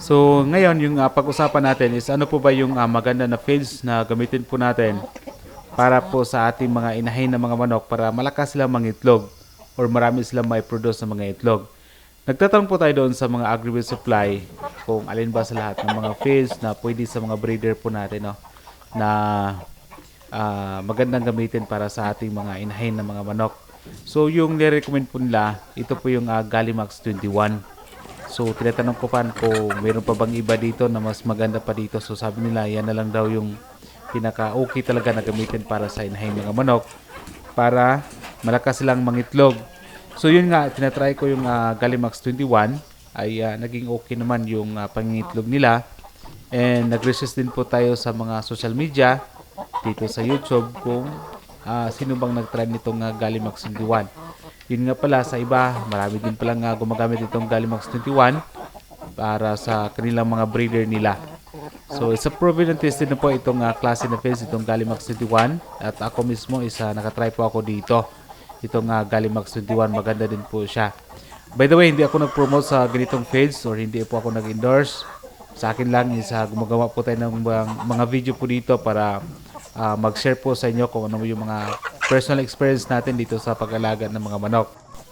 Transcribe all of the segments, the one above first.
So, ngayon, yung ah, pag-usapan natin is ano po ba yung ah, maganda na feeds na gamitin po natin para po sa ating mga inahin na mga manok para malakas sila mangitlog or marami silang may produce na mga itlog. Nagtatanong po tayo doon sa mga agri supply kung alin ba sa lahat ng mga feeds na pwede sa mga breeder po natin no, na ah, magandang gamitin para sa ating mga inahin na mga manok. So yung nire-recommend po nila, ito po yung ah, Gallimax 21. So tinatanong ko pa kung meron pa bang iba dito na mas maganda pa dito. So sabi nila yan na lang daw yung pinaka okay talaga na gamitin para sa inahin mga manok para malakas silang mangitlog. So yun nga, tinatry ko yung ah, Gallimax 21 ay ah, naging okay naman yung uh, pangingitlog nila. And nag-resist din po tayo sa mga social media dito sa YouTube kung ah, sino bang nag-try nitong uh, Gallimax 21. Yun nga pala sa iba, marami din palang uh, gumagamit itong Gallimax 21 para sa kanilang mga breeder nila. So, it's a proven and tested na po itong uh, klase na feeds, itong Gallimax 21. At ako mismo, isa nakatry po ako dito. Itong uh, Gallimax 21, maganda din po siya. By the way, hindi ako nag-promote sa ganitong feeds or hindi po ako nag-endorse. Sa akin lang is uh, gumagawa po tayo ng mga, mga video po dito para uh, mag-share po sa inyo kung ano yung mga personal experience natin dito sa pag-alaga ng mga manok.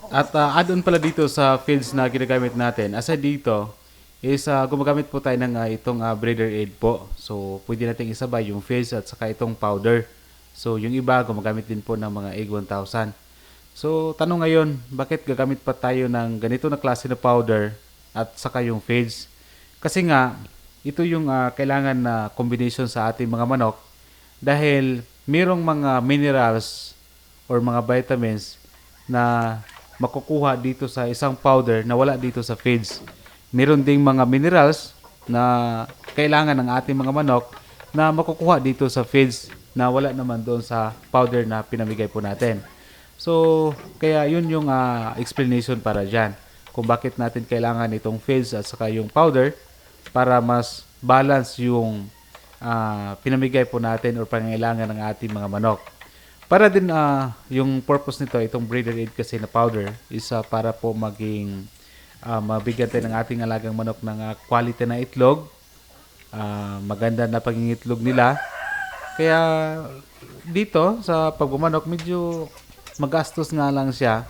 At uh, add-on pala dito sa feeds na ginagamit natin, aside dito, is uh, gumagamit po tayo ng uh, itong uh, breeder aid po. So, pwede natin isabay yung feeds at saka itong powder. So, yung iba gumagamit din po ng mga egg 1000. So, tanong ngayon, bakit gagamit pa tayo ng ganito na klase na powder at saka yung feeds? Kasi nga, ito yung uh, kailangan na combination sa ating mga manok dahil mayroong mga minerals or mga vitamins na makukuha dito sa isang powder na wala dito sa feeds. Meron ding mga minerals na kailangan ng ating mga manok na makukuha dito sa feeds na wala naman doon sa powder na pinamigay po natin. So, kaya yun yung uh, explanation para dyan. Kung bakit natin kailangan itong feeds at saka yung powder para mas balance yung uh, pinamigay po natin or pangailangan ng ating mga manok. Para din uh, yung purpose nito, itong breeder aid kasi na powder is uh, para po maging uh, mabigyan tayo ng ating alagang manok ng uh, quality na itlog, uh, maganda na pangingitlog nila. Kaya dito sa pagbumanok medyo magastos nga lang siya.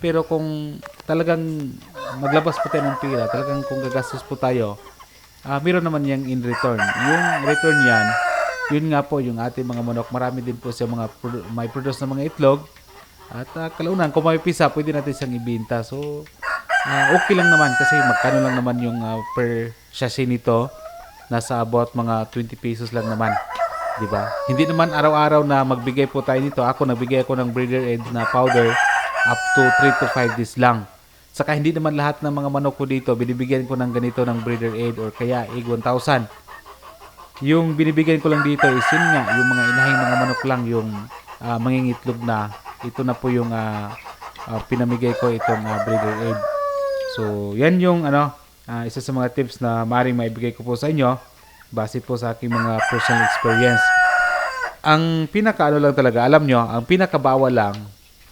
Pero kung talagang maglabas po tayo ng pira, talagang kung gagastos po tayo, uh, meron naman yang in return. Yung return yan, yun nga po yung ating mga manok. Marami din po siya mga produ- may produce na mga itlog. At uh, kalaunan, kung may pisa, pwede natin siyang ibinta. So, uh, okay lang naman kasi magkano lang naman yung uh, per sachet nito. Nasa about mga 20 pesos lang naman. 'di ba? Hindi naman araw-araw na magbigay po tayo nito. Ako nagbigay ako ng breeder aid na powder up to 3 to 5 days lang. Saka hindi naman lahat ng mga manok ko dito binibigyan ko ng ganito ng breeder aid or kaya egg 1000. Yung binibigyan ko lang dito is yun nga, yung mga inahing mga manok lang yung uh, mangingitlog na. Ito na po yung uh, uh, pinamigay ko itong uh, breeder aid. So, yan yung ano, uh, isa sa mga tips na maaaring maibigay ko po sa inyo base po sa aking mga personal experience. Ang pinaka ano lang talaga, alam nyo, ang pinakabawal lang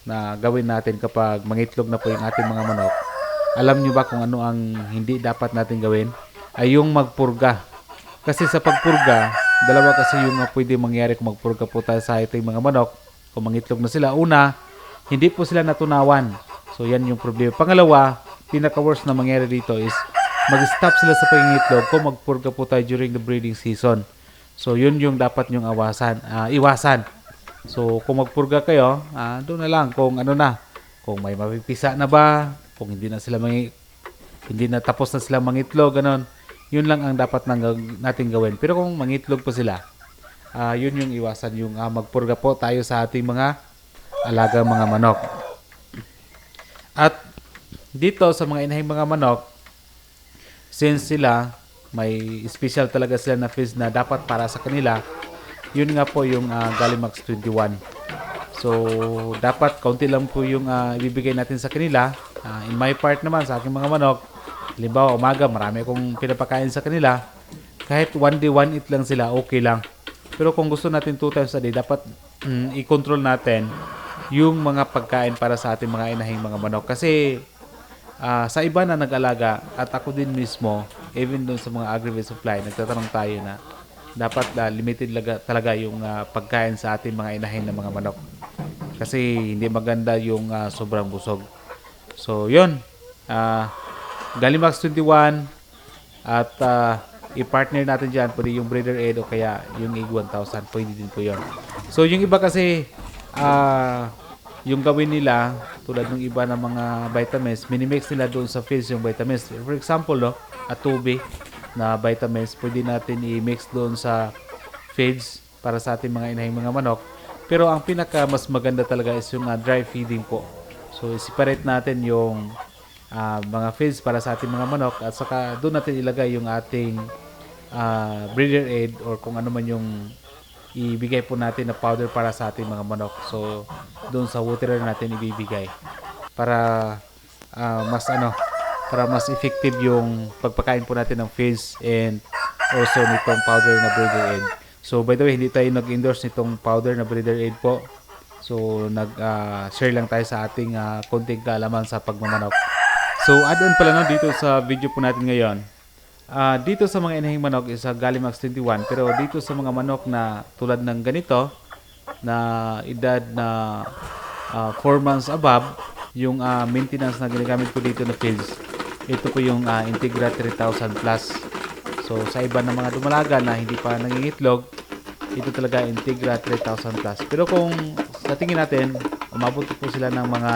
na gawin natin kapag mangitlog na po yung ating mga manok, alam nyo ba kung ano ang hindi dapat natin gawin? Ay yung magpurga. Kasi sa pagpurga, dalawa kasi yung pwede mangyari kung magpurga po tayo sa ating mga manok. Kung mangitlog na sila, una, hindi po sila natunawan. So yan yung problema. Pangalawa, pinaka-worst na mangyari dito is mag-stop sila sa pangingitlog kung magpurga po tayo during the breeding season. So, yun yung dapat nyong awasan, uh, iwasan. So, kung magpurga kayo, uh, doon na lang kung ano na. Kung may mapipisa na ba, kung hindi na sila mangi, hindi na tapos na sila mangitlog, ganon. Yun lang ang dapat nang, natin gawin. Pero kung mangitlog po sila, uh, yun yung iwasan, yung uh, magpurga po tayo sa ating mga alaga mga manok. At dito sa mga inahing mga manok, since sila may special talaga sila na fees na dapat para sa kanila yun nga po yung uh, Gallimax 21 so dapat kaunti lang po yung uh, ibibigay natin sa kanila. Uh, in my part naman sa aking mga manok halimbawa umaga marami akong pinapakain sa kanila. Kahit one day one eat lang sila okay lang. Pero kung gusto natin two times a day dapat mm, i-control natin yung mga pagkain para sa ating mga inahing mga manok. Kasi uh, sa iba na nag-alaga at ako din mismo, even doon sa mga agri supply, nagtatanong tayo na dapat ah, limited laga, talaga yung ah, pagkain sa ating mga inahin na mga manok. Kasi hindi maganda yung ah, sobrang busog. So, yun. Ah, Galimax 21 at ah, i-partner natin dyan, pwede yung Breeder Aid o kaya yung EG 1000, pwede din po yun. So, yung iba kasi, ah, yung gawin nila, tulad ng iba ng mga vitamins, minimix nila doon sa fields yung vitamins. For example, no, atubi na vitamins, pwede natin i-mix doon sa feeds para sa ating mga inahing mga manok. Pero ang pinaka mas maganda talaga is yung ah, dry feeding po. So, separate natin yung ah, mga feeds para sa ating mga manok at saka doon natin ilagay yung ating ah, breeder aid or kung ano man yung ibigay po natin na powder para sa ating mga manok. So, doon sa waterer natin ibibigay para ah, mas ano para mas effective yung pagpakain po natin ng feeds and also nitong powder na breeder aid. So, by the way, hindi tayo nag-endorse nitong powder na breeder aid po. So, nag-share lang tayo sa ating ah, konting kaalaman sa pagmamanok. So, add-on pala no, dito sa video po natin ngayon. Ah, dito sa mga inahing manok is uh, Galimax 21. Pero dito sa mga manok na tulad ng ganito, na edad na 4 months above, yung ah, maintenance na ginagamit ko dito na feeds, ito po yung ah, Integra 3000 Plus. So, sa iba ng mga dumalaga na hindi pa nangingitlog, ito talaga Integra 3000 Plus. Pero kung sa tingin natin, umabot po sila ng mga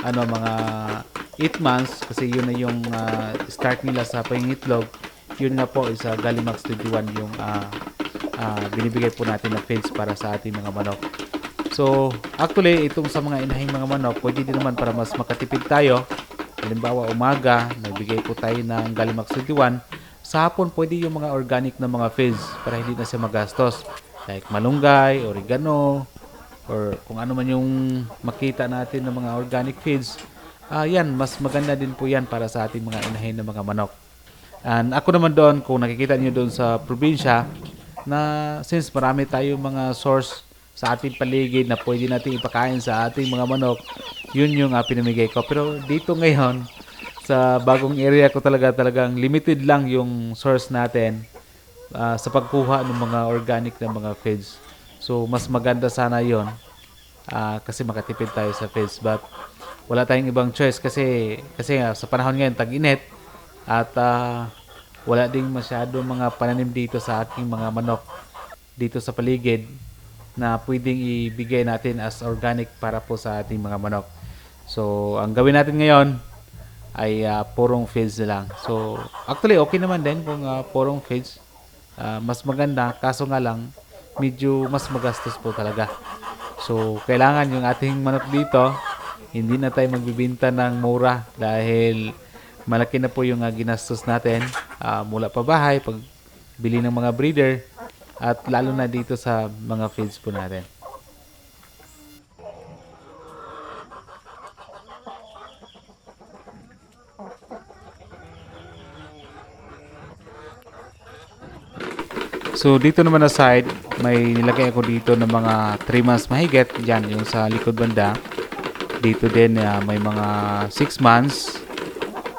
ano mga 8 months kasi yun na yung ah, start nila sa pangingitlog. Yun na po is ah, Galimax 21 yung ah, ah, binibigay po natin na feeds para sa ating mga manok. So, actually, itong sa mga inahing mga manok, pwede din naman para mas makatipid tayo. Halimbawa, umaga, nagbigay po tayo ng Galimax 21. Sa hapon, pwede yung mga organic na mga feeds para hindi na siya magastos. Like malunggay, oregano, or kung ano man yung makita natin ng mga organic feeds. Ah, yan, mas maganda din po yan para sa ating mga inahin na mga manok. And ako naman doon, kung nakikita niyo doon sa probinsya, na since marami tayong mga source sa ating paligid na pwede natin ipakain sa ating mga manok, yun yung uh, pinamigay ko. Pero dito ngayon, sa bagong area ko talaga talagang limited lang yung source natin ah, sa pagkuha ng mga organic na mga feeds. So, mas maganda sana yon ah, kasi makatipid tayo sa feeds. But, wala tayong ibang choice kasi kasi nga, sa panahon ngayon tag-init at ah, wala ding masyado mga pananim dito sa aking mga manok dito sa paligid na pwedeng ibigay natin as organic para po sa ating mga manok. So, ang gawin natin ngayon ay ah, purong feeds na lang. So, actually okay naman din kung ah, purong feeds. Ah, mas maganda kaso nga lang medyo mas magastos po talaga. So, kailangan yung ating manok dito hindi na tayo magbibinta ng mura dahil malaki na po yung ah, ginastos natin ah, mula pa bahay pag bili ng mga breeder at lalo na dito sa mga feeds po natin. So dito naman na side, may nilagay ako dito ng mga 3 months mahigit. Yan, yung sa likod banda. Dito din ah, may mga 6 months.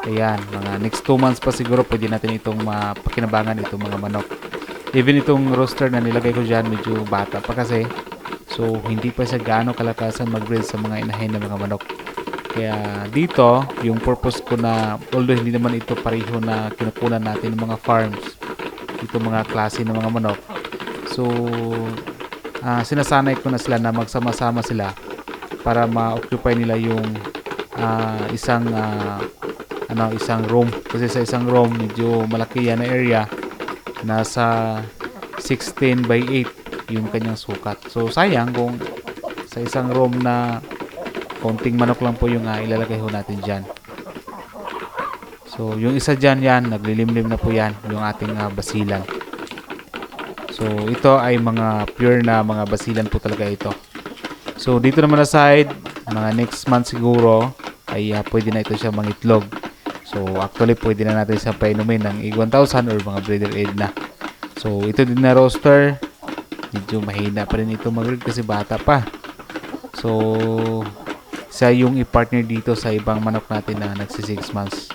Ayan, mga next 2 months pa siguro pwede natin itong mapakinabangan itong mga manok. Even itong roster na nilagay ko dyan, medyo bata pa kasi. So, hindi pa siya gaano kalakasan mag-breed sa mga inahin na mga manok. Kaya dito, yung purpose ko na, although hindi naman ito pareho na kinukunan natin ng mga farms, ito mga klase ng mga manok. So, ah, sinasanay ko na sila na magsama-sama sila para ma-occupy nila yung ah, isang ah, ano isang room kasi sa isang room medyo malaki yan na area nasa 16 by 8 yung kanyang sukat. So sayang kung sa isang room na konting manok lang po yung ah, ilalagay ho natin dyan. So yung isa dyan yan naglilimlim na po yan yung ating ah, basilan. So ito ay mga pure na mga basilan po talaga ito. So dito naman na side, mga next month siguro ay ah, pwede na ito siya mangitlog. So actually pwede na natin siya painumin ng EG 1000 or mga breeder aid na. So ito din na roaster, medyo mahina pa rin ito mag kasi bata pa. So siya yung i-partner dito sa ibang manok natin na nagsi 6 months.